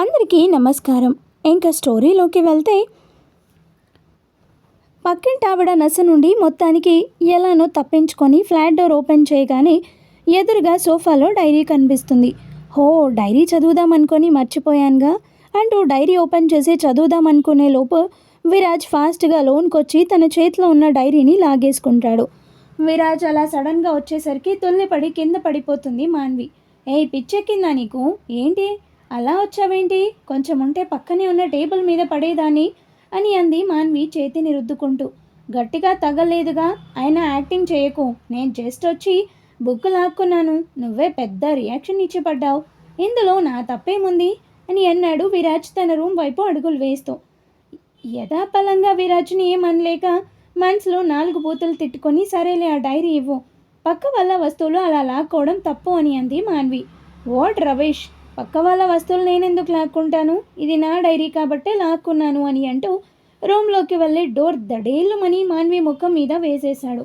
అందరికీ నమస్కారం. ఇంకా స్టోరీలోకి వెళ్తే పక్కింటావిడ నస నుండి మొత్తానికి ఎలానో తప్పించుకొని ఫ్లాట్ డోర్ ఓపెన్ చేయగానే ఎదురుగా సోఫాలో డైరీ కనిపిస్తుంది. హో డైరీ చదువుదాం అనుకొని మర్చిపోయానుగా అంటూ డైరీ ఓపెన్ చేసి చదువుదాం అనుకునే లోపు విరాజ్ ఫాస్ట్గా లోన్కొచ్చి తన చేతిలో ఉన్న డైరీని లాగేసుకుంటాడు. విరాజ్ అలా సడన్గా వచ్చేసరికి తొల్లిపడి కింద పడిపోతుంది మాన్వి. ఏ పిచ్చెక్కిందా నీకు? ఏంటి? అలా వచ్చావేంటి? కొంచెం ఉంటే పక్కనే ఉన్న టేబుల్ మీద పడేదాన్ని అని అంది మాన్వి చేతిని రుద్దుకుంటూ. గట్టిగా తగలేదుగా. ఆయన యాక్టింగ్ చేయకు. నేను జస్ట్ వచ్చి బుక్ లాక్కున్నాను. నువ్వే పెద్ద రియాక్షన్ ఇచ్చి పడ్డావు ఇందులో నా తప్పేముంది? అని అన్నాడు విరాజ్ తన రూమ్ వైపు అడుగులు వేస్తూ. యథాపలంగా విరాజ్ని ఏమనలేక మనసులో నాలుగు బూతులు తిట్టుకొని సరేలే ఆ డైరీ ఇవ్వు. పక్క వల్ల వస్తువులు అలా లాక్కోవడం తప్పు అని అంది మాన్వి. వాట్ రవేష్? పక్క వాళ్ళ వస్తువులు నేనెందుకు లాక్కుంటాను? ఇది నా డైరీ కాబట్టే లాక్కున్నాను అని అంటూ రూమ్లోకి వెళ్ళి డోర్ దడేళ్ళుమని మాన్వి ముఖం మీద వేసేశాడు.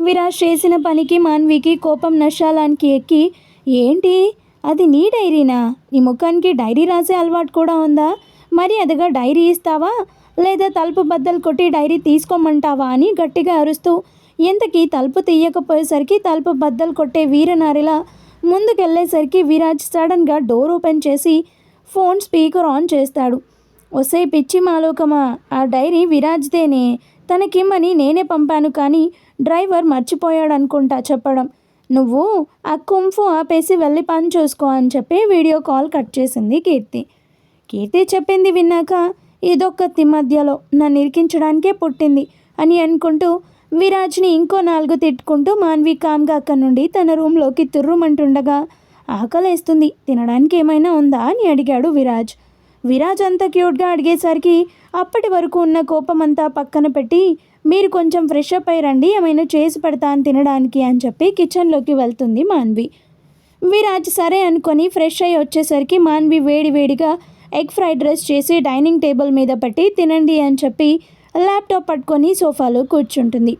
విరాజ్ చేసిన పనికి మాన్వికి కోపం నశాలానికి ఎక్కి ఏంటి? అది నీ డైరీనా? నీ ముఖానికి డైరీ రాసే అలవాటు కూడా ఉందా? మరి అదిగా డైరీ ఇస్తావా? లేదా తలుపు బద్దలు కొట్టి డైరీ తీసుకోమంటావా? అని గట్టిగా అరుస్తూ ఎంతకీ తలుపు తీయకపోయేసరికి తలుపు బద్దలు కొట్టే వీరనారిలా ముందుకెళ్ళేసరికి విరాజ్ సడన్గా డోర్ ఓపెన్ చేసి ఫోన్ స్పీకర్ ఆన్ చేస్తాడు. ఒసే పిచ్చి మాలోకమా? ఆ డైరీ విరాజ్దేనే. తనకిమ్మని నేనే పంపాను కానీ డ్రైవర్ మర్చిపోయాడు అనుకుంటా చెప్పడం. నువ్వు ఆ కుంఫు ఆపేసి వెళ్ళి పని చూసుకో అని చెప్పి వీడియో కాల్ కట్ చేసింది కీర్తి. కీర్తి చెప్పింది విన్నాక ఇదొక్కతి మధ్యలో నన్ను ఇరికించడానికే పుట్టింది అని అనుకుంటూ విరాజ్ని ఇంకో నాలుగు తిట్టుకుంటూ మాన్వి కామ్గా అక్కడి నుండి తన రూమ్లోకి తుర్రుమంటుండగా ఆకలేస్తుంది. తినడానికి ఏమైనా ఉందా అని అడిగాడు విరాజ్. విరాజ్ అంత క్యూట్గా అడిగేసరికి అప్పటి వరకు ఉన్న కోపమంతా పక్కన పెట్టి మీరు కొంచెం ఫ్రెష్ అప్ అయి రండి ఏమైనా చేసి పెడతాను తినడానికి అని చెప్పి కిచెన్లోకి వెళ్తుంది మాన్వి. విరాజ్ సరే అనుకొని ఫ్రెష్ అయ్యి వచ్చేసరికి మాన్వి వేడి వేడిగా ఎగ్ ఫ్రైడ్ రైస్ చేసి డైనింగ్ టేబుల్ మీద పెట్టి తినండి అని చెప్పి ల్యాప్టాప్ పట్టుకొని సోఫాలో కూర్చుంటుంది.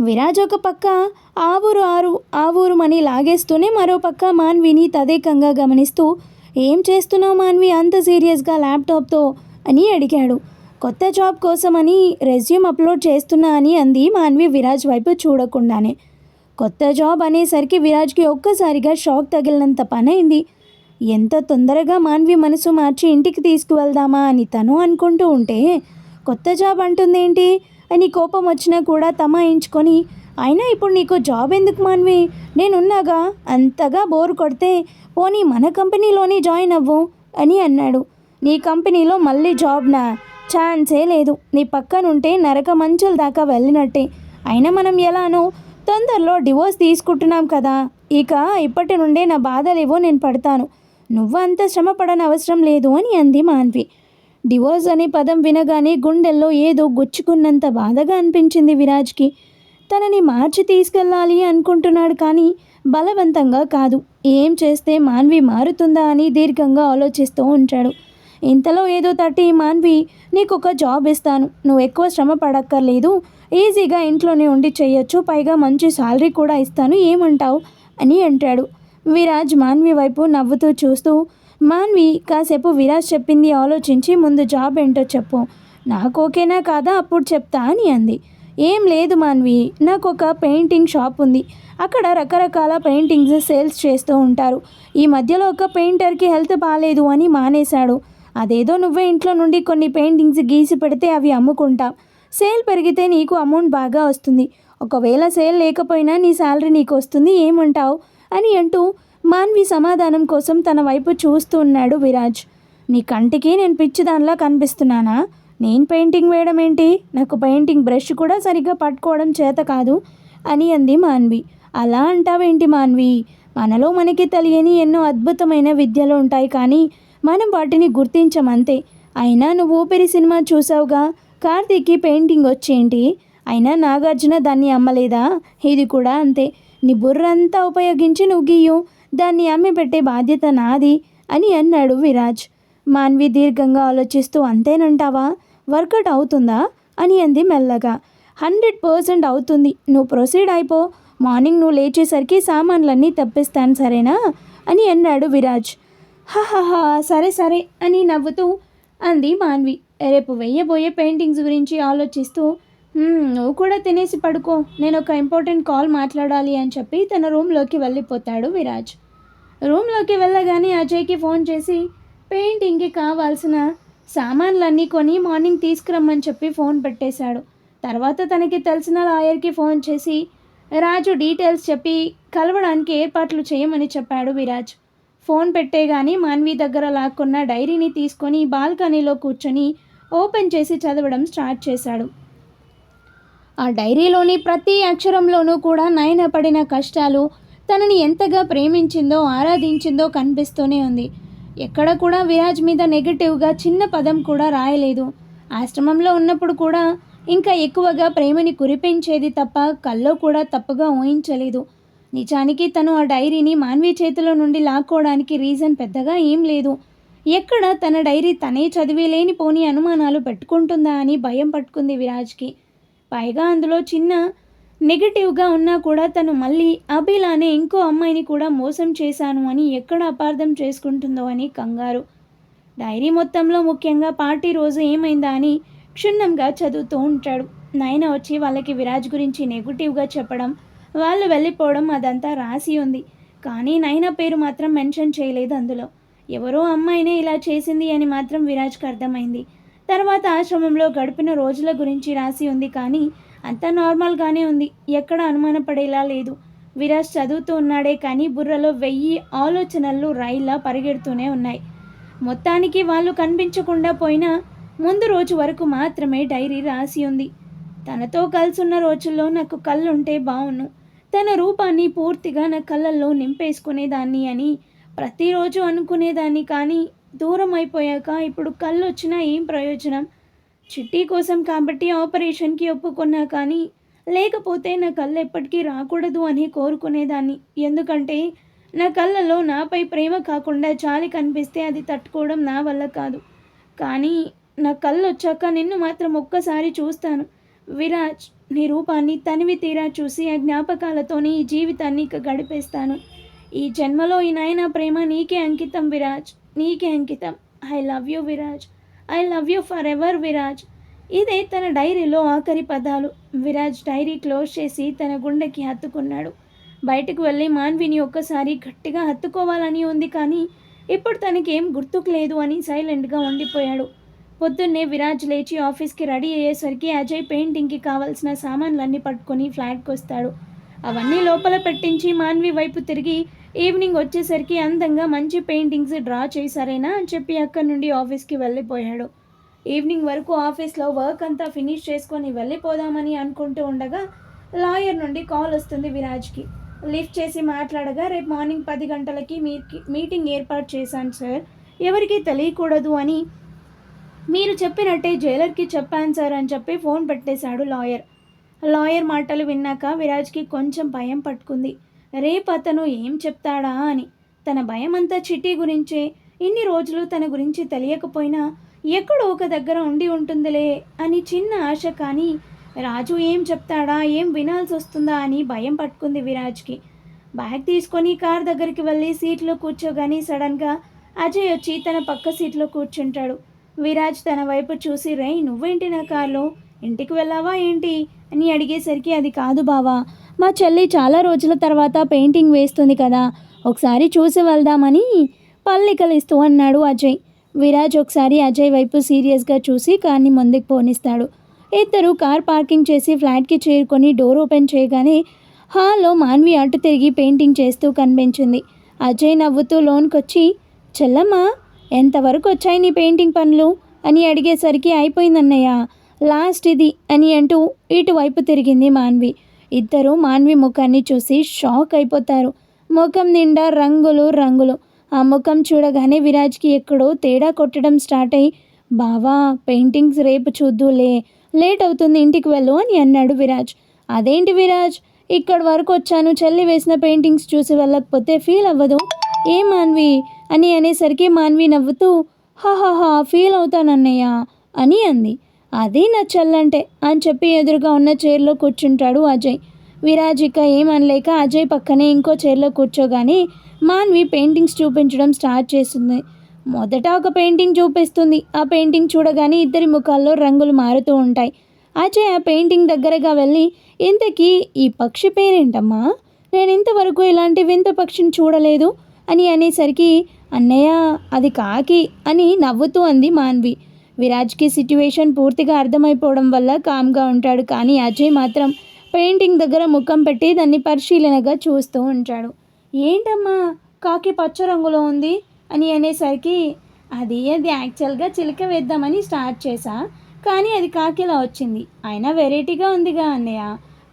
విరాజ్ ఒక పక్క ఆ ఊరు ఆరు ఆ ఊరు మని లాగేస్తూనే మరో పక్క మాన్విని తదేకంగా గమనిస్తూ ఏం చేస్తున్నావు మాన్వి అంత సీరియస్గా ల్యాప్టాప్తో? అని అడిగాడు. కొత్త జాబ్ కోసమని రెజ్యూమ్ అప్లోడ్ చేస్తున్నా అని అంది మాన్వి విరాజ్ వైపు చూడకుండానే. కొత్త జాబ్ అనేసరికి విరాజ్కి ఒక్కసారిగా షాక్ తగిలినంత పనైంది. ఎంత తొందరగా మాన్వి మనసు మార్చి ఇంటికి తీసుకువెళ్దామా అని తను అనుకుంటూ ఉంటే కొత్త జాబ్ అంటుందేంటి? అని కోపం వచ్చినా కూడా తమాయించుకొని అయినా ఇప్పుడు నీకు జాబ్ ఎందుకు మాన్వి? నేనున్నాగా అంతగా బోర్ కొడితే పోనీ మన కంపెనీలోనే జాయిన్ అవ్వు అని అన్నాడు. నీ కంపెనీలో మళ్ళీ జాబ్నా? ఛాన్సే లేదు. నీ పక్కనుంటే నరక మంచుల దాకా వెళ్ళినట్టే. అయినా మనం ఎలానో తొందరలో డివోర్స్ తీసుకుంటున్నాం కదా. ఇక ఇప్పటి నుండే నా బాధలేవో నేను పడతాను. నువ్వు అంత శ్రమ పడనవసరం అవసరం లేదు అని అంది మాన్వి. డివోర్స్ అనే పదం వినగానే గుండెల్లో ఏదో గుచ్చుకున్నంత బాధగా అనిపించింది విరాజ్కి. తనని మార్చి తీసుకెళ్ళాలి అనుకుంటున్నాడు కానీ బలవంతంగా కాదు. ఏం చేస్తే మాన్వి మారుతుందా అని దీర్ఘంగా ఆలోచిస్తూ ఉంటాడు. ఇంతలో ఏదో తట్టి మాన్వి నీకు ఒక జాబ్ ఇస్తాను. నువ్వు ఎక్కువ శ్రమ పడక్కర్లేదు. ఈజీగా ఇంట్లోనే ఉండి చేయొచ్చు. పైగా మంచి శాలరీ కూడా ఇస్తాను. ఏమంటావు? అని అంటాడు. విరాజ్ మాన్వి వైపు నవ్వుతూ చూస్తూ మాన్వి కాసేపు విరాజ్ చెప్పింది ఆలోచించి ముందు జాబ్ ఏంటో చెప్పు. నాకు ఓకేనా కాదా? అప్పుడు చెప్తా అని అంది. ఏం లేదు మాన్వి నాకు ఒక పెయింటింగ్ షాప్ ఉంది. అక్కడ రకరకాల పెయింటింగ్స్ సేల్స్ చేస్తూ ఉంటారు. ఈ మధ్యలో ఒక పెయింటర్కి హెల్త్ బాగాలేదు అని మానేశాడు. అదేదో నువ్వే ఇంట్లో నుండి కొన్ని పెయింటింగ్స్ గీసి పెడితే అవి అమ్ముకుంటా. సేల్ పెరిగితే నీకు అమౌంట్ బాగా వస్తుంది. ఒకవేళ సేల్ లేకపోయినా నీ శాలరీ నీకు వస్తుంది ఏమంటావు? అని అంటూ మాన్వి సమాధానం కోసం తన వైపు చూస్తూ ఉన్నాడు విరాజ్. నీ కంటికి నేను పిచ్చిదానిలా కనిపిస్తున్నానా? నేను పెయింటింగ్ వేయడం ఏంటి? నాకు పెయింటింగ్ బ్రష్ కూడా సరిగ్గా పట్టుకోవడం చేత కాదు అని అంది మాన్వి. అలా అంటావేంటి మాన్వి? మనలో మనకి తెలియని ఎన్నో అద్భుతమైన విద్యలు ఉంటాయి కానీ మనం వాటిని గుర్తించమంతే. అయినా నువ్వు ఊపిరి సినిమా చూసావుగా? కార్తీక్కి పెయింటింగ్ వచ్చేంటి? అయినా నాగార్జున దాన్ని అమ్మలేదా? ఇది కూడా అంతే. నీ బుర్రంతా ఉపయోగించి నువ్వు గీయు. దాన్ని అమ్మి పెట్టే బాధ్యత నాది అని అన్నాడు విరాజ్. మాన్వి దీర్ఘంగా ఆలోచిస్తూ అంతేనంటావా? వర్కౌట్ అవుతుందా? అని అంది మెల్లగా. హండ్రెడ్ పర్సెంట్ అవుతుంది. నువ్వు ప్రొసీడ్ అయిపో. మార్నింగ్ నువ్వు లేచేసరికి సామాన్లన్నీ తప్పిస్తాను సరేనా? అని అన్నాడు విరాజ్. హా సరే సరే అని నవ్వుతూ అంది మాన్వి. రేపు వెయ్యబోయే పెయింటింగ్స్ గురించి ఆలోచిస్తూ నువ్వు కూడా తినేసి పడుకో. నేను ఒక ఇంపార్టెంట్ కాల్ మాట్లాడాలి అని చెప్పి తన రూమ్లోకి వెళ్ళిపోతాడు విరాజ్. రూమ్లోకి వెళ్ళగానే అజయ్కి ఫోన్ చేసి పెయింటింగ్కి కావాల్సిన సామాన్లన్నీ కొని మార్నింగ్ తీసుకురమ్మని చెప్పి ఫోన్ పెట్టేశాడు. తర్వాత తనకి తెలిసిన లాయర్కి ఫోన్ చేసి రాజు డీటెయిల్స్ చెప్పి కలవడానికి ఏర్పాట్లు చేయమని చెప్పాడు విరాజ్. ఫోన్ పెట్టేగాని మాన్వి దగ్గర లాక్కున్న డైరీని తీసుకొని బాల్కనీలో కూర్చొని ఓపెన్ చేసి చదవడం స్టార్ట్ చేశాడు. ఆ డైరీలోని ప్రతి అక్షరంలోనూ కూడా నయన పడిన కష్టాలు తనని ఎంతగా ప్రేమించిందో ఆరాధించిందో కనిపిస్తూనే ఉంది. ఎక్కడ కూడా విరాజ్ మీద నెగటివ్గా చిన్న పదం కూడా రాయలేదు. ఆశ్రమంలో ఉన్నప్పుడు కూడా ఇంకా ఎక్కువగా ప్రేమని కురిపించేది తప్ప కల్లో కూడా తప్పుగా ఊహించలేదు. నిజానికి తను ఆ డైరీని మాన్వి చేతిలో నుండి లాక్కోవడానికి రీజన్ పెద్దగా ఏం లేదు. ఎక్కడ తన డైరీ తనే చదివి లేనిపోని అనుమానాలు పెట్టుకుంటుందా అని భయం పట్టుకుంది విరాజ్కి. పైగా అందులో చిన్న నెగటివ్గా ఉన్నా కూడా తను మళ్ళీ అభిలానే ఇంకో అమ్మాయిని కూడా మోసం చేశాను అని ఎక్కడ అపార్థం చేసుకుంటుందో అని కంగారు. డైరీ మొత్తంలో ముఖ్యంగా పార్టీ రోజు ఏమైందా అని క్షుణ్ణంగా చదువుతూ ఉంటాడు. నాయన వచ్చి వాళ్ళకి విరాజ్ గురించి నెగిటివ్గా చెప్పడం వాళ్ళు వెళ్ళిపోవడం అదంతా రాసి ఉంది. కానీ నైనా పేరు మాత్రం మెన్షన్ చేయలేదు అందులో. ఎవరో అమ్మాయినే ఇలా చేసింది అని మాత్రం విరాజ్కి అర్థమైంది. తర్వాత ఆశ్రమంలో గడిపిన రోజుల గురించి రాసి ఉంది కానీ అంతా నార్మల్గానే ఉంది. ఎక్కడ అనుమానపడేలా లేదు. విరాజ్ చదువుతూ ఉన్నాడే కానీ బుర్రలో వెయ్యి ఆలోచనలు రైల్లా పరిగెడుతూనే ఉన్నాయి. మొత్తానికి వాళ్ళు కనిపించకుండా పోయినా ముందు రోజు వరకు మాత్రమే డైరీ రాసి ఉంది. తనతో కలిసున్న రోజుల్లో నాకు కళ్ళుంటే బావును తన రూపాన్ని పూర్తిగా నా కళ్ళల్లో నింపేసుకునేదాన్ని అని ప్రతిరోజు అనుకునేదాన్ని కానీ దూరం అయిపోయాక ఇప్పుడు కళ్ళు వచ్చినా ఏం ప్రయోజనం? చిట్టి కోసం కాబట్టి ఆపరేషన్కి ఒప్పుకున్నా కానీ లేకపోతే నా కళ్ళు ఎప్పటికీ రాకూడదు అని కోరుకునేదాన్ని. ఎందుకంటే నా కళ్ళలో నాపై ప్రేమ కాకుండా చాలి కనిపిస్తే అది తట్టుకోవడం నా వల్ల కాదు. కానీ నా కళ్ళు వచ్చాక నిన్ను మాత్రం ఒక్కసారి చూస్తాను. విరాజ్ నీ రూపాన్ని తనివి తీరా చూసి ఆ జ్ఞాపకాలతోనే ఈ జీవితాన్ని ఇక గడిపేస్తాను. ఈ జన్మలో ఈ నాయన ప్రేమ నీకే అంకితం విరాజ్. నీకే అంకితం. I love you Viraj. I love you forever Viraj ఇదే తన డైరీలో ఆఖరి పదాలు. విరాజ్ డైరీ క్లోజ్ చేసి తన గుండెకి హత్తుకున్నాడు. బయటకు వెళ్ళి మాన్విని ఒక్కసారి గట్టిగా హత్తుకోవాలని ఉంది కానీ ఇప్పుడు తనకేం గుర్తుకు లేదు అని సైలెంట్గా ఉండిపోయాడు. పొద్దున్నే విరాజ్ లేచి ఆఫీస్కి రెడీ అయ్యేసరికి అజయ్ పెయింటింగ్కి కావాల్సిన సామాన్లన్నీ పట్టుకొని ఫ్లాట్కి వస్తాడు అవన్నీ లోపల పెట్టించి మాన్వి వైపు తిరిగి ఈవినింగ్ వచ్చేసరికి అందంగా మంచి పెయింటింగ్స్ డ్రా చేశారేనా అని చెప్పి అక్కడి నుండి ఆఫీస్కి వెళ్ళిపోయాడు. ఈవినింగ్ వరకు ఆఫీస్లో వర్క్ అంతా ఫినిష్ చేసుకొని వెళ్ళిపోదామని అనుకుంటూ ఉండగా లాయర్ నుండి కాల్ వస్తుంది విరాజ్కి. లిఫ్ట్ చేసి మాట్లాడగా రేపు మార్నింగ్ పది గంటలకి మీకి మీటింగ్ ఏర్పాటు చేశాను సార్ ఎవరికీ తెలియకూడదు అని మీరు చెప్పినట్టే జైలర్కి చెప్పాను సార్ అని చెప్పి ఫోన్ పెట్టేశాడు లాయర్ లాయర్ మాటలు విన్నాక విరాజ్కి కొంచెం భయం పట్టుకుంది. రేపు అతను ఏం చెప్తాడా అని. తన భయం అంతా చిట్టి గురించే ఇన్ని రోజులు తన గురించి తెలియకపోయినా ఎక్కడో ఒక దగ్గర ఉండి ఉంటుందిలే అని చిన్న ఆశ కానీ రాజు ఏం చెప్తాడా ఏం వినాల్సి వస్తుందా అని భయం పట్టుకుంది విరాజ్కి. బ్యాగ్ తీసుకొని కార్ దగ్గరికి వెళ్ళి సీట్లో కూర్చోగాని సడన్గా అజయ్ వచ్చి తన పక్క సీట్లో కూర్చుంటాడు. విరాజ్ తన వైపు చూసి రై నువ్వేంటి నా కార్లో? ఇంటికి వెళ్ళావా ఏంటి? అని అడిగేసరికి అది కాదు బావా. మా చెల్లి చాలా రోజుల తర్వాత పెయింటింగ్ వేస్తుంది కదా. ఒకసారి చూసి వెళ్దామని పల్లికలిస్తూ అన్నాడు అజయ్. విరాజ్ ఒకసారి అజయ్ వైపు సీరియస్గా చూసి కార్ని ముందుకు పోనిస్తాడు. ఇద్దరు కార్ పార్కింగ్ చేసి ఫ్లాట్కి చేరుకొని డోర్ ఓపెన్ చేయగానే హాల్లో మాన్వి అటు తిరిగి పెయింటింగ్ చేస్తూ కనిపించింది. అజయ్ నవ్వుతూ లోన్కొచ్చి చెల్లమ్మా ఎంతవరకు వచ్చాయి నీ పెయింటింగ్ పనులు? అని అడిగేసరికి అయిపోయిందన్నయ్య. లాస్ట్ ఇది అని అంటూ ఇటువైపు తిరిగింది మాన్వి. ఇద్దరు మాన్వి ముఖాన్ని చూసి షాక్ అయిపోతారు. ముఖం నిండా రంగులు రంగులు. ఆ ముఖం చూడగానే విరాజ్కి ఎక్కడో తేడా కొట్టడం స్టార్ట్ అయ్యి బావా పెయింటింగ్స్ రేపు చూద్దులే. లేట్ అవుతుంది ఇంటికి వెళ్ళు అని అన్నాడు విరాజ్. అదేంటి విరాజ్? ఇక్కడ వరకు వచ్చాను. చెల్లి వేసిన పెయింటింగ్స్ చూసి వెళ్ళకపోతే ఫీల్ అవ్వదు. ఏ మాన్వి? అని అనేసరికి మాన్వి నవ్వుతూ హాహాహా ఫీల్ అవుతానన్నయ్య అని అంది. అది నా చెల్లంటే అని చెప్పి ఎదురుగా ఉన్న చైర్లో కూర్చుంటాడు అజయ్. విరాజిక ఏమనలేక అజయ్ పక్కనే ఇంకో చైర్లో కూర్చోగానే మాన్వి పెయింటింగ్స్ చూపించడం స్టార్ట్ చేస్తుంది. మొదట ఒక పెయింటింగ్ చూపిస్తుంది. ఆ పెయింటింగ్ చూడగానే ఇద్దరి ముఖాల్లో రంగులు మారుతూ ఉంటాయి. అజయ్ ఆ పెయింటింగ్ దగ్గరగా వెళ్ళి ఇంతకీ ఈ పక్షి పేరేంటమ్మా? నేను ఇంతవరకు ఇలాంటి వింత పక్షిని చూడలేదు అని అనేసరికి అన్నయ్య అది కాకి అని నవ్వుతూ అంది మాన్వి. విరాజ్కి సిట్యువేషన్ పూర్తిగా అర్థమైపోవడం వల్ల కామ్గా ఉంటాడు. కానీ అజయ్ మాత్రం పెయింటింగ్ దగ్గర ముఖం పెట్టి దాన్ని పరిశీలనగా చూస్తూ ఉంటాడు. ఏంటమ్మా కాకి పచ్చ రంగులో ఉంది? అని అనేసరికి అది అది యాక్చువల్గా చిలక వేద్దామని స్టార్ట్ చేశా కానీ అది కాకిలా వచ్చింది. అయినా వెరైటీగా ఉందిగా అన్నయ్య.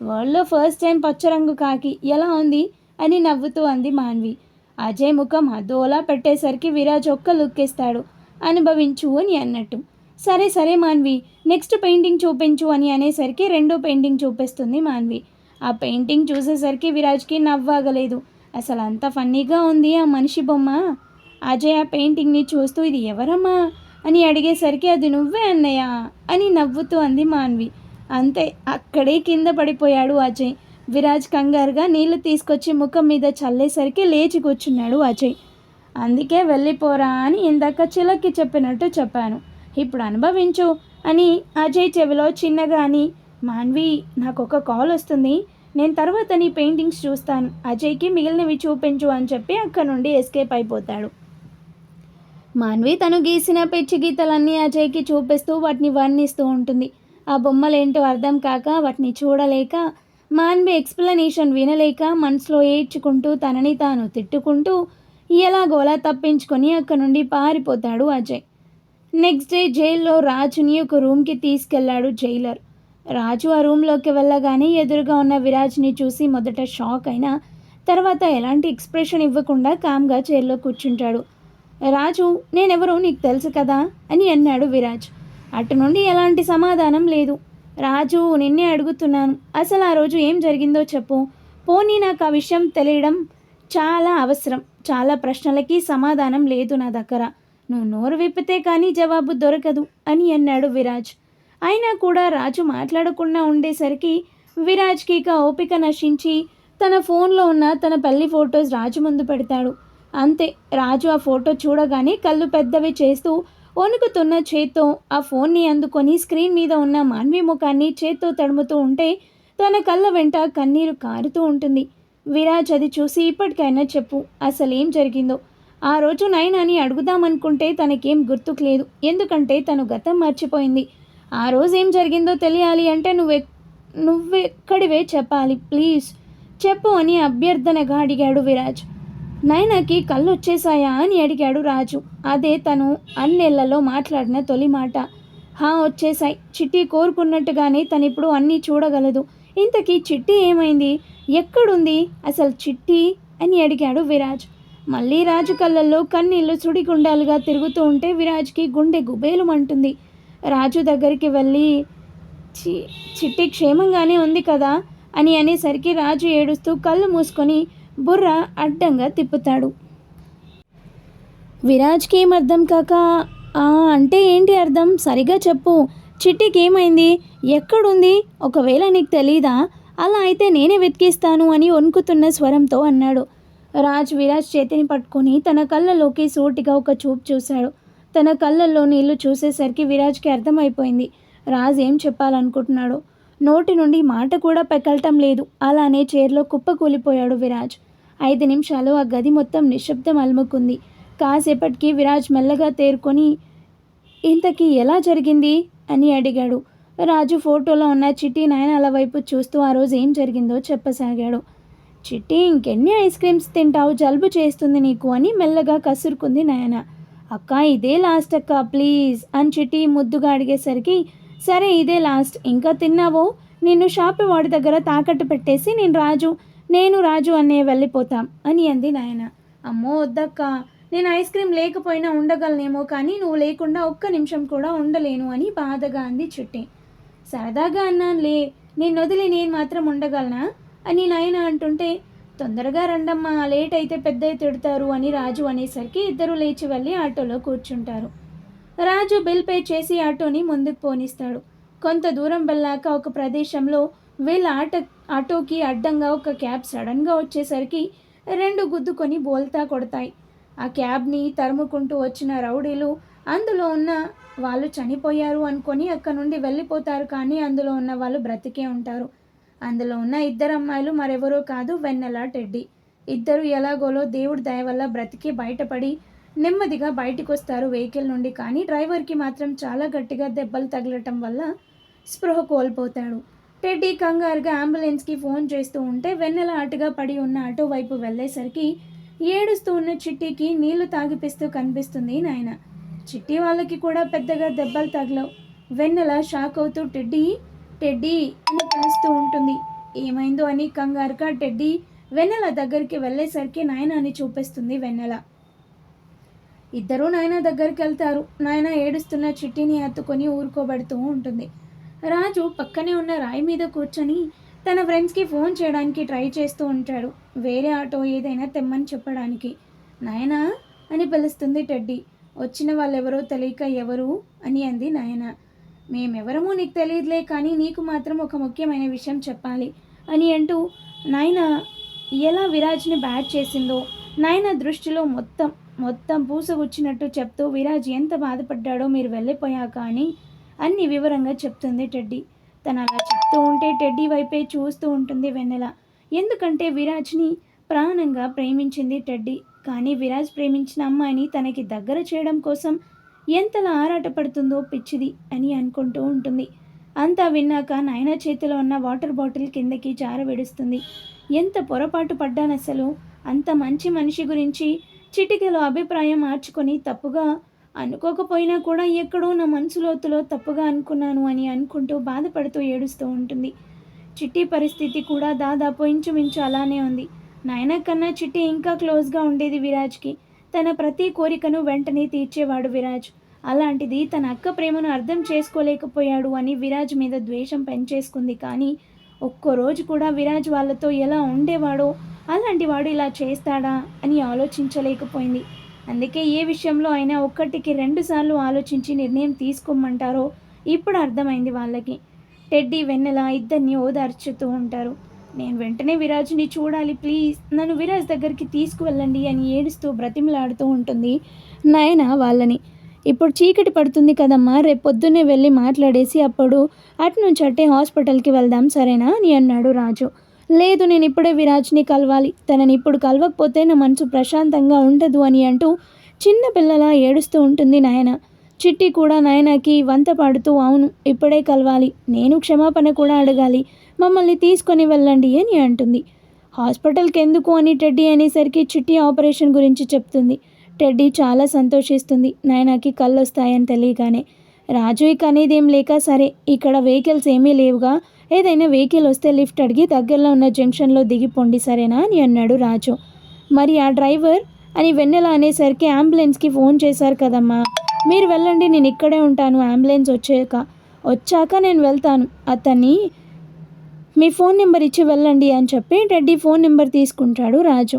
వరల్డ్లో ఫస్ట్ టైం పచ్చ రంగు కాకి ఎలా ఉంది? అని నవ్వుతూ అంది మాన్వి. అజయ్ ముఖం అదోలా పెట్టేసరికి విరాజ్ ఒక్క లుక్కిస్తాడు అనుభవించు అని అన్నట్టు. సరే సరే మాన్వి. నెక్స్ట్ పెయింటింగ్ చూపించు అని అనేసరికి రెండో పెయింటింగ్ చూపిస్తుంది మాన్వి. ఆ పెయింటింగ్ చూసేసరికి విరాజ్కి నవ్వాగలేదు అసలు అంత ఫన్నీగా ఉంది ఆ మనిషి బొమ్మ. అజయ్ ఆ పెయింటింగ్ని చూస్తూ ఇది ఎవరమ్మా? అని అడిగేసరికి అది నువ్వే అన్నయ్య అని నవ్వుతూ అంది మాన్వి. అంతే అక్కడే కింద పడిపోయాడు అజయ్. విరాజ్ కంగారుగా నీళ్ళు తీసుకొచ్చి ముఖం మీద చల్లేసరికి లేచి కూర్చున్నాడు అజయ్. అందుకే వెళ్ళిపోరా అని ఇందాక చిలక్కి చెప్పినట్టు చెప్పాను. ఇప్పుడు అనుభవించు అని అజయ్ చెవిలో చిన్నగా అని మాన్వి నాకు ఒక కాల్ వస్తుంది. నేను తర్వాత నీ పెయింటింగ్స్ చూస్తాను. అజయ్కి మిగిలినవి చూపించు అని చెప్పి అక్కడ నుండి ఎస్కేప్ అయిపోతాడు. మాన్వి తను గీసిన పిచ్చి గీతలన్నీ అజయ్కి చూపిస్తూ వాటిని వర్ణిస్తూ ఉంటుంది. ఆ బొమ్మలేంటో అర్థం కాక వాటిని చూడలేక మాన్వి ఎక్స్ప్లెనేషన్ వినలేక మనసులో ఏడ్చుకుంటూ తనని తాను తిట్టుకుంటూ ఎలాగోలా తప్పించుకొని అక్కడ నుండి పారిపోతాడు అజయ్. నెక్స్ట్ డే జైల్లో రాజుని ఒక రూమ్కి తీసుకెళ్ళాడు జైలర్ రాజు ఆ రూమ్లోకి వెళ్ళగానే ఎదురుగా ఉన్న విరాజ్ని చూసి మొదట షాక్ అయినా తర్వాత ఎలాంటి ఎక్స్ప్రెషన్ ఇవ్వకుండా కామ్గా చైర్లో కూర్చుంటాడు. రాజు నేనెవరో నీకు తెలుసు కదా? అని అన్నాడు విరాజ్. అటు నుండి ఎలాంటి సమాధానం లేదు. రాజు నిన్నే అడుగుతున్నాను. అసలు ఆ రోజు ఏం జరిగిందో చెప్పు. పోనీ నాకు ఆ విషయం తెలియడం చాలా అవసరం. చాలా ప్రశ్నలకి సమాధానం లేదు నా దగ్గర. నువ్వు నోరు విప్పితే కానీ జవాబు దొరకదు అని అన్నాడు విరాజ్. అయినా కూడా రాజు మాట్లాడకుండా ఉండేసరికి విరాజ్కి ఇక ఓపిక నశించి తన ఫోన్లో ఉన్న తన పెళ్ళి ఫొటోస్ రాజు ముందు పెడతాడు. అంతే రాజు ఆ ఫోటో చూడగానే కళ్ళు పెద్దవి చేస్తూ వణుకుతున్న చేత్తో ఆ ఫోన్ని అందుకొని స్క్రీన్ మీద ఉన్న మాన్వి ముఖాన్ని చేత్తో తడుముతూ ఉంటే తన కళ్ళ వెంట కన్నీరు కారుతూ ఉంటుంది. విరాజ్ అది చూసి ఇప్పటికైనా చెప్పు అసలేం జరిగిందో. ఆ రోజు నైనాని అడుగుదామనుకుంటే తనకేం గుర్తుకు లేదు. ఎందుకంటే తను గతం మర్చిపోయింది. ఆ రోజు ఏం జరిగిందో తెలియాలి అంటే నువ్వె నువ్వెక్కడివే చెప్పాలి. ప్లీజ్ చెప్పు అని అభ్యర్థనగా అడిగాడు విరాజ్. నైనాకి కళ్ళు వచ్చేసాయా అని అడిగాడు రాజు. అదే తను అన్నెళ్ళలో మాట్లాడిన తొలి మాట. హా వచ్చేసాయి చిట్టి కోరుకున్నట్టుగానే తను ఇప్పుడు అన్నీ చూడగలదు. ఇంతకీ చిట్టి ఏమైంది? ఎక్కడుంది? అసలు చిట్టి? అని అడిగాడు విరాజ్. మళ్ళీ రాజు కళ్ళల్లో కన్నీళ్ళు సుడిగుండాలుగా తిరుగుతూ ఉంటే విరాజ్కి గుండె గుబేలుమంటుంది రాజు దగ్గరికి వెళ్ళి చి చిట్టి క్షేమంగానే ఉంది కదా అని అనేసరికి రాజు ఏడుస్తూ కళ్ళు మూసుకొని బుర్ర అడ్డంగా తిప్పుతాడు. విరాజ్కి ఏం అర్థం కాక "ఆ, అంటే ఏంటి అర్థం? సరిగా చెప్పు. చిట్టికి ఏమైంది ఎక్కడుంది? ఒకవేళ నీకు తెలీదా? అలా అయితే నేనే వెతికిస్తాను అని వణుకుతున్న స్వరంతో అన్నాడు. రాజ్ విరాజ్ చేతిని పట్టుకొని తన కళ్ళలోకి సూటిగా ఒక చూపు చూశాడు. తన కళ్ళల్లో నీళ్ళు చూసేసరికి విరాజ్కి అర్థమైపోయింది. రాజ్ ఏం చెప్పాలనుకుంటున్నాడు? నోటి నుండి మాట కూడా పెకలటం లేదు. అలానే చైర్లో కుప్పకూలిపోయాడు విరాజ్. ఐదు నిమిషాలు ఆ గది మొత్తం నిశ్శబ్దం అలుముకుంది. కాసేపటికి విరాజ్ మెల్లగా తేరుకొని ఇంతకీ ఎలా జరిగింది? అని అడిగాడు. రాజు ఫోటోలో ఉన్న చిట్టి అలా వైపు చూస్తూ ఆ రోజు ఏం జరిగిందో చెప్పసాగాడు. చిట్టి ఇంకెన్ని ఐస్ క్రీమ్స్ తింటావు? జలుబు చేస్తుంది నీకు అని మెల్లగా కసురుకుంది నయన. అక్క ఇదే లాస్ట్ అక్క ప్లీజ్ అని చిట్టి ముద్దుగా అడిగేసరికి సరే ఇదే లాస్ట్. ఇంకా తిన్నావో? నిన్ను షాపు వాడి దగ్గర తాకట్టు పెట్టేసి నేను రాజు నేను రాజు అనే వెళ్ళిపోతాం అని అంది నాయన. అమ్మో వద్దక్క. నేను ఐస్ క్రీమ్ లేకపోయినా ఉండగలనేమో కానీ నువ్వు లేకుండా ఒక్క నిమిషం కూడా ఉండలేను అని బాధగా అంది చిట్టి. సరదాగా అన్నానులే. నేను వదిలి నేను మాత్రం ఉండగలనా? అని నాయన అంటుంటే తొందరగా రండమ్మా లేట్ అయితే పెద్ద తిడతారు అని రాజు అనేసరికి ఇద్దరు లేచి వెళ్ళి ఆటోలో కూర్చుంటారు. రాజు బిల్ పే చేసి ఆటోని ముందుకు పోనిస్తాడు. కొంత దూరం వెళ్ళాక ఒక ప్రదేశంలో వీళ్ళ ఆట ఆటోకి అడ్డంగా ఒక క్యాబ్ సడన్గా వచ్చేసరికి రెండు గుద్దుకొని బోల్తా కొడతాయి. ఆ క్యాబ్ని తరుముకుంటూ వచ్చిన రౌడీలు అందులో ఉన్న వాళ్ళు చనిపోయారు అనుకొని అక్కడ నుండి వెళ్ళిపోతారు కానీ అందులో ఉన్న వాళ్ళు బ్రతికే ఉంటారు. అందులో ఉన్న ఇద్దరు అమ్మాయిలు మరెవరో కాదు వెన్నెల టెడ్డి. ఇద్దరు ఎలాగోలో దేవుడి దయ వల్ల బ్రతికి బయటపడి నెమ్మదిగా బయటకు వస్తారు వెహికల్ నుండి. కానీ డ్రైవర్కి మాత్రం చాలా గట్టిగా దెబ్బలు తగలటం వల్ల స్పృహ కోల్పోతాడు. టెడ్డీ కంగారుగా అంబులెన్స్కి ఫోన్ చేస్తూ ఉంటే వెన్నెల అటుగా పడి ఉన్న అటువైపు వైపు వెళ్ళేసరికి ఏడుస్తూ ఉన్న చిట్టికి నీళ్ళు తాగిపిస్తూ కనిపిస్తుంది నాయన. చిట్టి వాళ్ళకి కూడా పెద్దగా దెబ్బలు తగలవు. వెన్నెల షాక్ అవుతూ టెడ్డీ టెడ్డీ అని పిలుస్తూ ఉంటుంది. ఏమైందో అని కంగారుగా టెడ్డీ వెన్నెల దగ్గరికి వెళ్ళేసరికి నాయన అని చూపిస్తుంది వెన్నెల. ఇద్దరూ నాయన దగ్గరికి వెళ్తారు. నాయన ఏడుస్తున్న చిట్టిని హత్తుకొని ఊరుకోబడుతూ ఉంటుంది. రాజు పక్కనే ఉన్న రాయి మీద కూర్చొని తన ఫ్రెండ్స్కి ఫోన్ చేయడానికి ట్రై చేస్తూ ఉంటాడు. వేరే ఆటో ఏదైనా తెమ్మని చెప్పడానికి. నాయనా అని పిలుస్తుంది టెడ్డీ. వచ్చిన వాళ్ళెవరో తెలియక ఎవరు అని అంది నాయనా. మేమెవరమో నీకు తెలియదులే కానీ నీకు మాత్రం ఒక ముఖ్యమైన విషయం చెప్పాలి. అని అంటూ నాయన ఎలా విరాజ్ని బ్యాట్ చేసిందో నాయన దృష్టిలో మొత్తం మొత్తం పూసగుచ్చినట్టు చెప్తూ విరాజ్ ఎంత బాధపడ్డాడో మీరు వెళ్ళిపోయాక అని అన్ని వివరంగా చెప్తుంది టెడ్డీ. తను అలా చెప్తూ ఉంటే టెడ్డీ వైపే చూస్తూ ఉంటుంది వెన్నెల. ఎందుకంటే విరాజ్ని ప్రాణంగా ప్రేమించింది టెడ్డీ. కానీ విరాజ్ ప్రేమించిన అమ్మాయిని తనకి దగ్గర చేయడం కోసం ఎంతలా ఆరాటపడుతుందో పిచ్చిది అని అనుకుంటూ ఉంటుంది. అంతా విన్నాక నాయన చేతిలో ఉన్న వాటర్ బాటిల్ కిందకి జారవిడుస్తుంది. ఎంత పొరపాటు పడ్డానసలు అంత మంచి మనిషి గురించి చిటికలో అభిప్రాయం మార్చుకొని తప్పుగా అనుకోకపోయినా కూడా ఎక్కడో నా మనసులోతులో తప్పుగా అనుకున్నాను అని అనుకుంటూ బాధపడుతూ ఏడుస్తూ ఉంటుంది. చిట్టి పరిస్థితి కూడా దాదాపు ఇంచుమించు అలానే ఉంది. నాయన కన్నా చిట్టి ఇంకా క్లోజ్గా ఉండేది విరాజ్కి. తన ప్రతి కోరికను వెంటనే తీర్చేవాడు విరాజ్. అలాంటిది తన అక్క ప్రేమను అర్థం చేసుకోలేకపోయాడు అని విరాజ్ మీద ద్వేషం పెంచేసుకుంది. కానీ ఒక్కరోజు కూడా విరాజ్ వాళ్ళతో ఎలా ఉండేవాడో అలాంటి వాడు ఇలా చేస్తాడా అని ఆలోచించలేకపోయింది. అందుకే ఏ విషయంలో అయినా ఒక్కటికి రెండుసార్లు ఆలోచించి నిర్ణయం తీసుకోమంటారో ఇప్పుడు అర్థమైంది వాళ్ళకి. టెడ్డీ వెన్నెల ఇద్దరిని ఓదార్చుతూ ఉంటారు. నేను వెంటనే విరాజ్ని చూడాలి ప్లీజ్ నన్ను విరాజ్ దగ్గరికి తీసుకువెళ్ళండి అని ఏడుస్తూ బ్రతిమలాడుతూ ఉంటుంది నయన వాళ్ళని. ఇప్పుడు చీకటి పడుతుంది కదమ్మా రేపు పొద్దున్నే వెళ్ళి మాట్లాడేసి అప్పుడు అటు నుంచి అట్టే హాస్పిటల్కి వెళ్దాం సరేనా అని అన్నాడు రాజు. లేదు నేను ఇప్పుడే విరాజ్ని కలవాలి. తనని ఇప్పుడు కలవకపోతే నా మనసు ప్రశాంతంగా ఉండదు అని అంటూ చిన్న పిల్లలా ఏడుస్తూ ఉంటుంది నాయన. చిట్టి కూడా నాయనకి వంత పాడుతూ అవును ఇప్పుడే కలవాలి. నేను క్షమాపణ కూడా అడగాలి. మమ్మల్ని తీసుకొని వెళ్ళండి అని అంటుంది. హాస్పిటల్కి ఎందుకు అని టెడ్డీ అనేసరికి చిట్టి ఆపరేషన్ గురించి చెప్తుంది. టెడ్డీ చాలా సంతోషిస్తుంది. నాయనకి కళ్ళు వస్తాయని తెలియగానే. రాజు ఇక అనేదేం లేక సరే ఇక్కడ వెహికల్స్ ఏమీ లేవుగా. ఏదైనా వెహికల్ వస్తే లిఫ్ట్ అడిగి దగ్గరలో ఉన్న జంక్షన్లో దిగిపోండి సరేనా అని అన్నాడు రాజు. మరి ఆ డ్రైవర్? అని వెన్నెల అనేసరికి అంబులెన్స్కి ఫోన్ చేశారు కదమ్మా. మీరు వెళ్ళండి నేను ఇక్కడే ఉంటాను అంబులెన్స్ వచ్చాక. వచ్చాక నేను వెళ్తాను. అతన్ని మీ ఫోన్ నెంబర్ ఇచ్చి వెళ్ళండి అని చెప్పి టెడ్డీ ఫోన్ నెంబర్ తీసుకుంటాడు రాజు.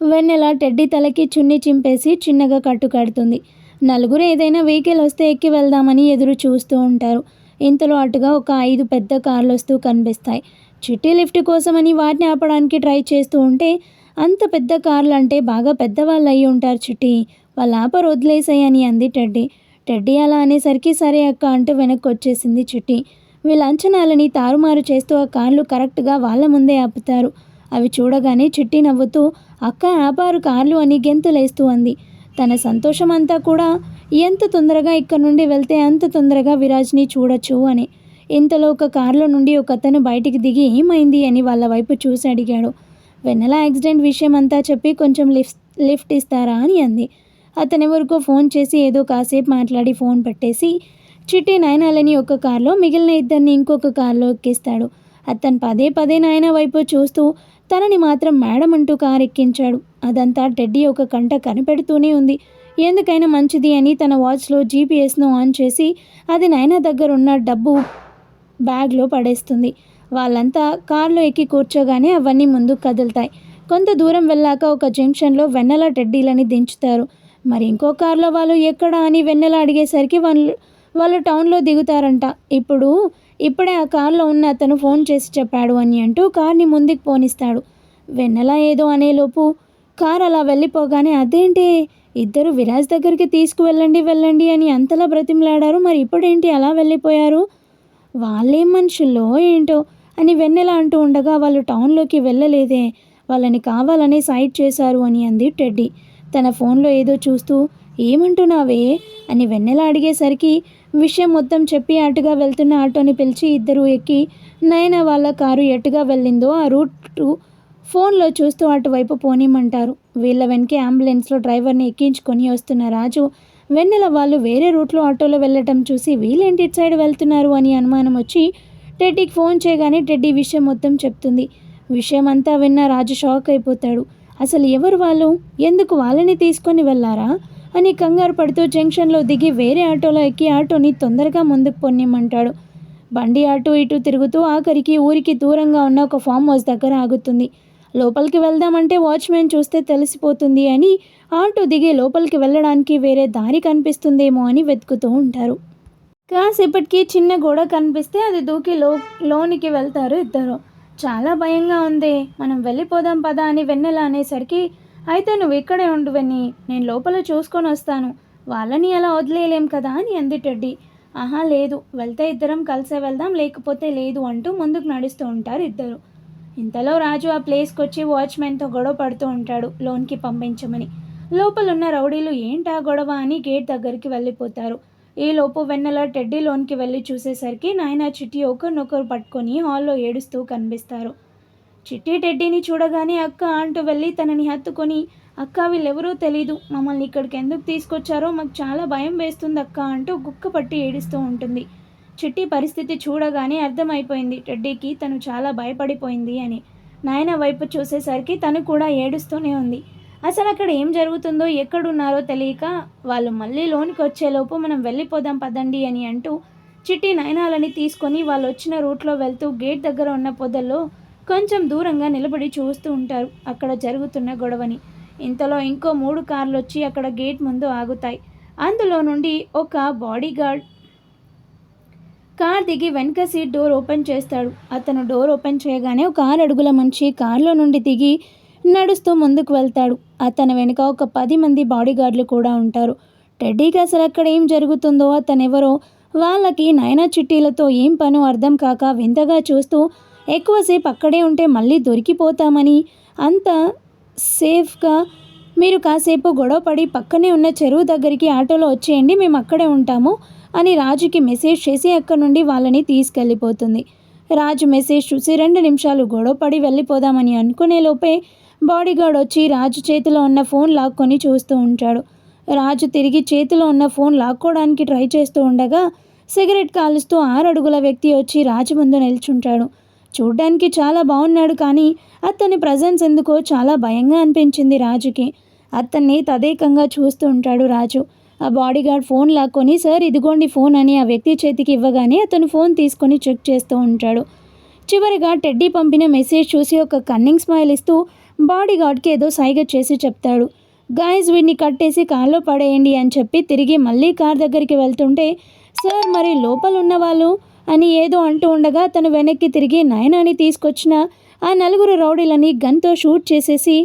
వెన్నెల టెడ్డీ తలకి చున్ని చింపేసి చిన్నగా కట్టు కడుతుంది. నలుగురు ఏదైనా వెహికల్ వస్తే ఎక్కి వెళ్దామని ఎదురు చూస్తూ ఉంటారు. ఇంతలో అటుగా ఒక ఐదు పెద్ద కార్లు వస్తూ కనిపిస్తాయి. చిట్టి లిఫ్ట్ కోసమని వాటిని ఆపడానికి ట్రై చేస్తూ ఉంటే అంత పెద్ద కార్లు అంటే బాగా పెద్దవాళ్ళు అయి ఉంటారు చిట్టి. వాళ్ళ ఆపర్ వదిలేసాయని అంది టెడ్డీ. టెడ్డీ అలా అనేసరికి సరే అక్క అంటూ వెనక్కి వచ్చేసింది చిట్టి. వీళ్ళ అంచనాలని తారుమారు చేస్తూ ఆ కార్లు కరెక్ట్గా వాళ్ళ ముందే ఆపుతారు. అవి చూడగానే చిట్టి నవ్వుతూ అక్క ఆపారు కార్లు అని గెంతులేస్తూ అంది. తన సంతోషం అంతా కూడా ఎంత తొందరగా ఇక్కడ నుండి వెళ్తే అంత తొందరగా విరాజ్ని చూడొచ్చు అని. ఇంతలో ఒక కారులో నుండి ఒక అతను బయటికి దిగి ఏమైంది? అని వాళ్ళ వైపు చూసి అడిగాడు. వెన్నెల యాక్సిడెంట్ విషయం అంతా చెప్పి కొంచెం లిఫ్ట్ లిఫ్ట్ ఇస్తారా? అని అంది. అతని వరకు ఫోన్ చేసి ఏదో కాసేపు మాట్లాడి ఫోన్ పెట్టేసి చిట్టి నయనాలని ఒక కారులో మిగిలిన ఇద్దరిని ఇంకొక కారులో ఎక్కిస్తాడు. అతను పదే పదే నాయన వైపు చూస్తూ తనని మాత్రం మేడం అంటూ కారు ఎక్కించాడు అదంతా టెడ్డీ ఒక కంట కనిపెడుతూనే ఉంది. ఎందుకైనా మంచిది అని తన వాచ్లో జీపీఎస్ను ఆన్ చేసి అది నైనా దగ్గర ఉన్న డబ్బు బ్యాగ్లో పడేస్తుంది. వాళ్ళంతా కారులో ఎక్కి కూర్చోగానే అవన్నీ ముందుకు కదులుతాయి. కొంత దూరం వెళ్ళాక ఒక జంక్షన్లో వెన్నెల టెడ్డీలని దించుతారు. మరి ఇంకో కారులో వాళ్ళు ఎక్కడ అని వెన్నెల అడిగేసరికి వాళ్ళు వాళ్ళు టౌన్లో దిగుతారంట. ఇప్పుడు ఇప్పుడే ఆ కారులో ఉన్న అతను ఫోన్ చేసి చెప్పాడు అని అంటూ కార్ని ముందుకు పోనిస్తాడు. వెన్నెల ఏదో అనేలోపు కార్ అలా వెళ్ళిపోగానే అదేంటి? ఇద్దరు విరాజ్ దగ్గరికి తీసుకువెళ్ళండి వెళ్ళండి అని అంతలా బ్రతిమలాడారు. మరి ఇప్పుడేంటి అలా వెళ్ళిపోయారు? వాళ్ళే మనుషుల్లో ఏంటో అని వెన్నెల అంటూ ఉండగా వాళ్ళు టౌన్లోకి వెళ్ళలేదే. వాళ్ళని కావాలని సైడ్ చేశారు అని అంది టెడ్డీ. తన ఫోన్లో ఏదో చూస్తూ ఏమంటున్నావే? అని వెన్నెల అడిగేసరికి విషయం మొత్తం చెప్పి అటుగా వెళ్తున్న ఆటోని పిలిచి ఇద్దరు ఎక్కి నయన వాళ్ళ కారు ఎటుగా వెళ్ళిందో ఆ రూట్ ఫోన్లో చూస్తూ అటువైపు పోనీయమంటారు వీళ్ళ వెనకే అంబులెన్స్లో డ్రైవర్ని ఎక్కించుకొని వస్తున్న రాజు వెన్నెల వాళ్ళు వేరే రూట్లో ఆటోలో వెళ్ళటం చూసి వీళ్ళేంటి ఇటు సైడ్ వెళ్తున్నారు అని అనుమానం వచ్చి టెడ్డీకి ఫోన్ చేయగానే టెడ్డీ విషయం మొత్తం చెప్తుంది. విషయం అంతా విన్న రాజు షాక్ అయిపోతాడు. అసలు ఎవరు వాళ్ళు? ఎందుకు వాళ్ళని తీసుకొని వెళ్ళారా? అని కంగారు పడుతూ జంక్షన్లో దిగి వేరే ఆటోలో ఎక్కి ఆటోని తొందరగా ముందుకు పొన్నిమ్మంటాడు బండి అటు ఇటు తిరుగుతూ ఆఖరికి ఊరికి దూరంగా ఉన్న ఒక ఫామ్ హౌస్ దగ్గర ఆగుతుంది. లోపలికి వెళ్దామంటే వాచ్మెన్ చూస్తే తెలిసిపోతుంది అని ఆటో దిగి లోపలికి వెళ్ళడానికి వేరే దారి కనిపిస్తుందేమో అని వెతుకుతూ ఉంటారు. కాసేపటికి చిన్న గోడ కనిపిస్తే అది దూకి లో లోనికి వెళ్తారు ఇద్దరు. చాలా భయంగా ఉంది. మనం వెళ్ళిపోదాం పదా అని వెన్నెల అనేసరికి అయితే నువ్వు ఇక్కడే ఉండువని నేను లోపల చూసుకొని వస్తాను. వాళ్ళని అలా వదిలేయలేం కదా అని అంది టెడ్డి. ఆహా లేదు వెళ్తే ఇద్దరం కలిసే వెళ్దాం లేకపోతే లేదు అంటూ ముందుకు నడుస్తూ ఉంటారు ఇద్దరు. ఇంతలో రాజు ఆ ప్లేస్కి వచ్చి వాచ్మెన్తో గొడవ పడుతూ ఉంటాడు లోన్కి పంపించమని. లోపలున్న రౌడీలు ఏంటా గొడవ? అని గేట్ దగ్గరికి వెళ్ళిపోతారు. ఈ లోపు వెన్నెల టెడ్డీ లోన్కి వెళ్ళి చూసేసరికి నాయన చిట్టి ఒకరినొకరు పట్టుకొని హాల్లో ఏడుస్తూ కనిపిస్తారు. చిట్టి టెడ్డీని చూడగానే అక్క అంటూ వెళ్ళి తనని హత్తుకొని అక్క వీళ్ళెవరో తెలీదు. మమ్మల్ని ఇక్కడికి ఎందుకు తీసుకొచ్చారో మాకు చాలా భయం వేస్తుంది అక్క అంటూ గుక్క పట్టి ఏడుస్తూ ఉంటుంది. చిట్టి పరిస్థితి చూడగానే అర్థమైపోయింది. టెడ్డీకి తను చాలా భయపడిపోయింది అని. నాయన వైపు చూసేసరికి తను కూడా ఏడుస్తూనే ఉంది. అసలు అక్కడ ఏం జరుగుతుందో ఎక్కడున్నారో తెలియక వాళ్ళు మళ్ళీ లోనికి వచ్చేలోపు మనం వెళ్ళిపోదాం పదండి అని అంటూ చిట్టి నయనాలని తీసుకొని వాళ్ళు వచ్చిన రూట్లో వెళ్తూ గేట్ దగ్గర ఉన్న పొదల్లో కొంచెం దూరంగా నిలబడి చూస్తూ ఉంటారు అక్కడ జరుగుతున్న గొడవని. ఇంతలో ఇంకో మూడు కార్లు వచ్చి అక్కడ గేట్ ముందు ఆగుతాయి. అందులో నుండి ఒక బాడీగార్డ్ కార్ దిగి వెనక సీట్ డోర్ ఓపెన్ చేస్తాడు. అతను డోర్ ఓపెన్ చేయగానే ఒక ఆరు అడుగుల మనిషి కారులో నుండి దిగి నడుస్తూ ముందుకు వెళ్తాడు. అతని వెనుక ఒక పది మంది బాడీగార్డులు కూడా ఉంటారు. టెడ్డీకి అసలు అక్కడ ఏం జరుగుతుందో అతనెవరో వాళ్ళకి నయనా చిట్టీలతో ఏం పను అర్థం కాక వింతగా చూస్తూ ఎక్కువసేపు అక్కడే ఉంటే మళ్ళీ దొరికిపోతామని. అంత సేఫ్గా మీరు కాసేపు గొడవ పడి పక్కనే ఉన్న చెరువు దగ్గరికి ఆటోలో వచ్చేయండి మేము అక్కడే ఉంటాము అని రాజుకి మెసేజ్ చేసి అక్కడ నుండి వాళ్ళని తీసుకెళ్ళిపోతుంది. రాజు మెసేజ్ చూసి రెండు నిమిషాలు గొడవ పడి వెళ్ళిపోదామని అనుకునే లోపే బాడీగార్డ్ వచ్చి రాజు చేతిలో ఉన్న ఫోన్ లాక్కొని చూస్తూ ఉంటాడు. రాజు తిరిగి చేతిలో ఉన్న ఫోన్ లాక్కోవడానికి ట్రై చేస్తూ ఉండగా సిగరెట్ కాలుస్తూ ఆరడుగుల వ్యక్తి వచ్చి రాజు ముందు నిల్చుంటాడు. చూడ్డానికి చాలా బాగున్నాడు కానీ అతని ప్రజెన్స్ ఎందుకో చాలా భయంగా అనిపించింది రాజుకి. అతన్ని తదేకంగా చూస్తూ ఉంటాడు రాజు. ఆ బాడీగార్డ్ ఫోన్ లాక్కొని సార్ ఇదిగోండి ఫోన్ అని ఆ వ్యక్తి చేతికి ఇవ్వగానే అతను ఫోన్ తీసుకొని చెక్ చేస్తూ ఉంటాడు. చివరిగా టెడ్డీ పంపిన మెసేజ్ చూసి ఒక కన్నింగ్ స్మైల్ ఇస్తూ బాడీగార్డ్కి ఏదో సైగ చేసి చెప్తాడు. గాయస్ వీడిని కట్టేసి కాల్లో పడేయండి అని చెప్పి తిరిగి మళ్ళీ కార్ దగ్గరికి వెళ్తుంటే సార్ మరి లోపల ఉన్నవాళ్ళు? అని ఏదో అంటూ ఉండగా తను వెనక్కి తిరిగి నయనాని తీసుకొచ్చిన ఆ నలుగురు రౌడీలని గన్తో షూట్ చేసేసి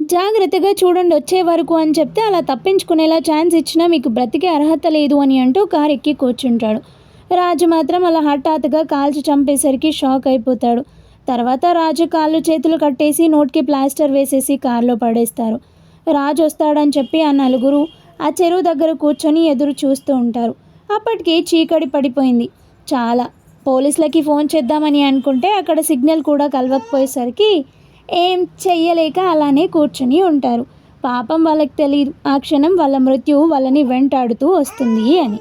జాగ్రత్తగా చూడండి వచ్చే వరకు అని చెప్తే అలా తప్పించుకునేలా ఛాన్స్ ఇచ్చినా మీకు బ్రతికే అర్హత లేదు అని అంటూ కారు ఎక్కి కూర్చుంటాడు. రాజు మాత్రం అలా హఠాత్తుగా కాల్చి చంపేసరికి షాక్ అయిపోతాడు. తర్వాత రాజు కాళ్ళు చేతులు కట్టేసి నోట్కి ప్లాస్టర్ వేసేసి కారులో పడేస్తారు. రాజు వస్తాడని చెప్పి ఆ నలుగురు ఆ చెరువు దగ్గర కూర్చొని ఎదురు చూస్తూ ఉంటారు. అప్పటికి చీకటి పడిపోయింది. చాలా. పోలీసులకి ఫోన్ చేద్దామని అనుకుంటే అక్కడ సిగ్నల్ కూడా కలవకపోయేసరికి ఏం చెయ్యలేక అలానే కూర్చొని ఉంటారు. పాపం వాళ్ళకి తెలియదు ఆ క్షణం వాళ్ళ మృత్యువు వాళ్ళని వెంటాడుతూ వస్తుంది అని.